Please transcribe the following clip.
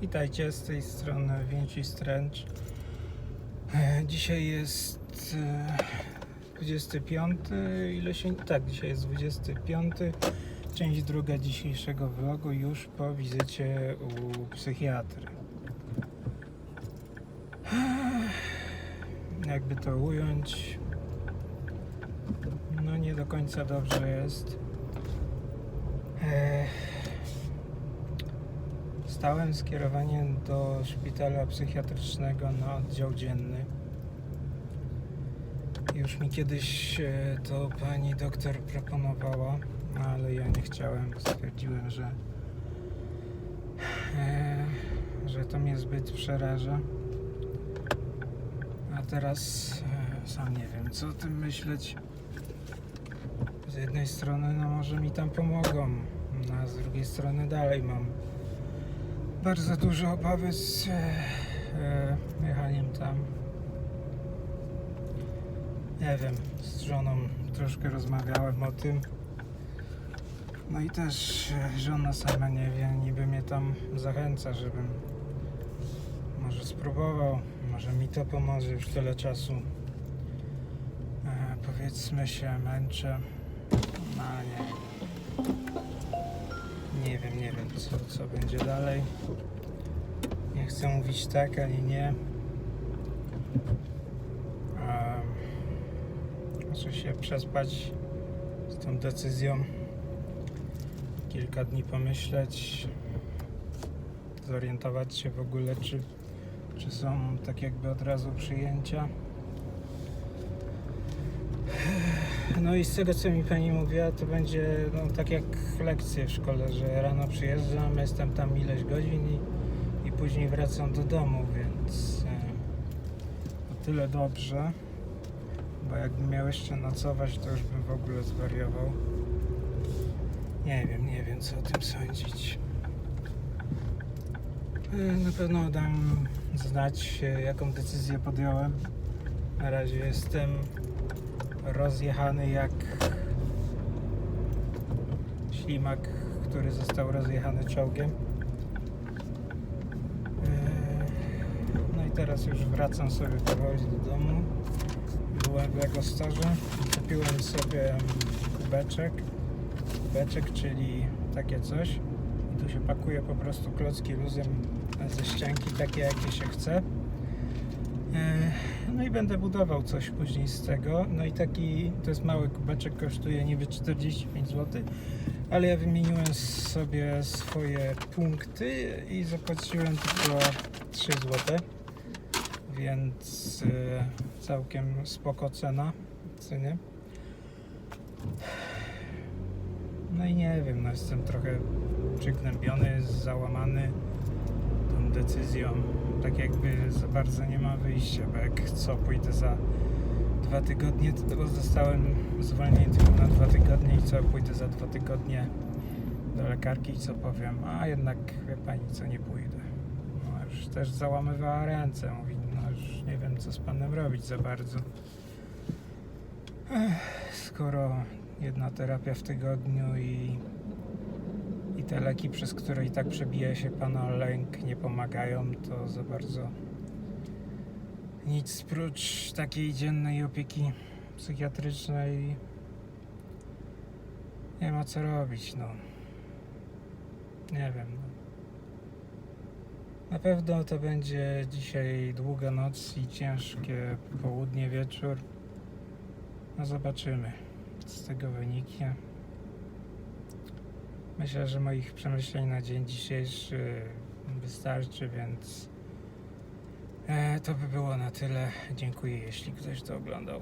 Witajcie z tej strony Więci Stręcz. E, Dzisiaj jest e, 25, ile się... Tak, dzisiaj jest 25. Część druga dzisiejszego vlogu już po wizycie u psychiatry. Jakby to ująć, no nie do końca dobrze jest. E, Stałem skierowanie do szpitala psychiatrycznego na oddział dzienny. Już mi kiedyś e, to pani doktor proponowała, ale ja nie chciałem, stwierdziłem, że, e, że to mnie zbyt przeraża. A teraz e, sam nie wiem, co o tym myśleć. Z jednej strony, no może mi tam pomogą, no, a z drugiej strony dalej mam bardzo duże obawy z e, e, jechaniem tam. Nie wiem, z żoną troszkę rozmawiałem o tym. No i też e, żona sama nie wie, niby mnie tam zachęca, żebym może spróbował, może mi to pomoże już tyle czasu. E, powiedzmy się, męczę. No nie nie wiem, nie wiem co, co będzie dalej. Nie chcę mówić tak ani nie. Um, muszę się przespać z tą decyzją. Kilka dni pomyśleć, zorientować się w ogóle, czy, czy są tak jakby od razu przyjęcia. No i z tego co mi pani mówiła, to będzie no, tak jak lekcje w szkole, że rano przyjeżdżam, jestem tam ileś godzin i, i później wracam do domu, więc e, o tyle dobrze, bo jakbym miał jeszcze nocować, to już bym w ogóle zwariował. Nie wiem, nie wiem co o tym sądzić. E, Na pewno dam znać, e, jaką decyzję podjąłem. Na razie jestem rozjechany jak ślimak, który został rozjechany czołgiem. Eee, No i teraz już wracam sobie powoli do domu. Byłem w Lego Store, kupiłem sobie kubeczek. Kubeczek, czyli takie coś. I tu się pakuje po prostu klocki luzem ze ścianki, takie jakie się chce. Eee, No i będę budował coś później z tego. No i taki, to jest mały kubeczek, kosztuje niby 45 zł, ale ja wymieniłem sobie swoje punkty i zapłaciłem tylko 3 zł, więc e, całkiem spoko cena. No i nie wiem, no jestem trochę przygnębiony, załamany tą decyzją. Tak jakby za bardzo nie ma wyjścia, bo jak co, pójdę za dwa tygodnie, to bo zostałem zwolniony tylko na dwa tygodnie i co, pójdę za dwa tygodnie do lekarki i co powiem, a jednak wie pani co, nie pójdę. No już też załamywała ręce, mówi, no już nie wiem co z panem robić za bardzo. Ech, skoro jedna terapia w tygodniu i te leki, przez które i tak przebija się pana lęk, nie pomagają, to za bardzo nic prócz takiej dziennej opieki psychiatrycznej nie ma co robić, no. Nie wiem. No. Na pewno to będzie dzisiaj długa noc i ciężkie południe, wieczór. No zobaczymy, co z tego wyniknie. Myślę, że moich przemyśleń na dzień dzisiejszy wystarczy, więc e, to by było na tyle. Dziękuję, jeśli ktoś to oglądał.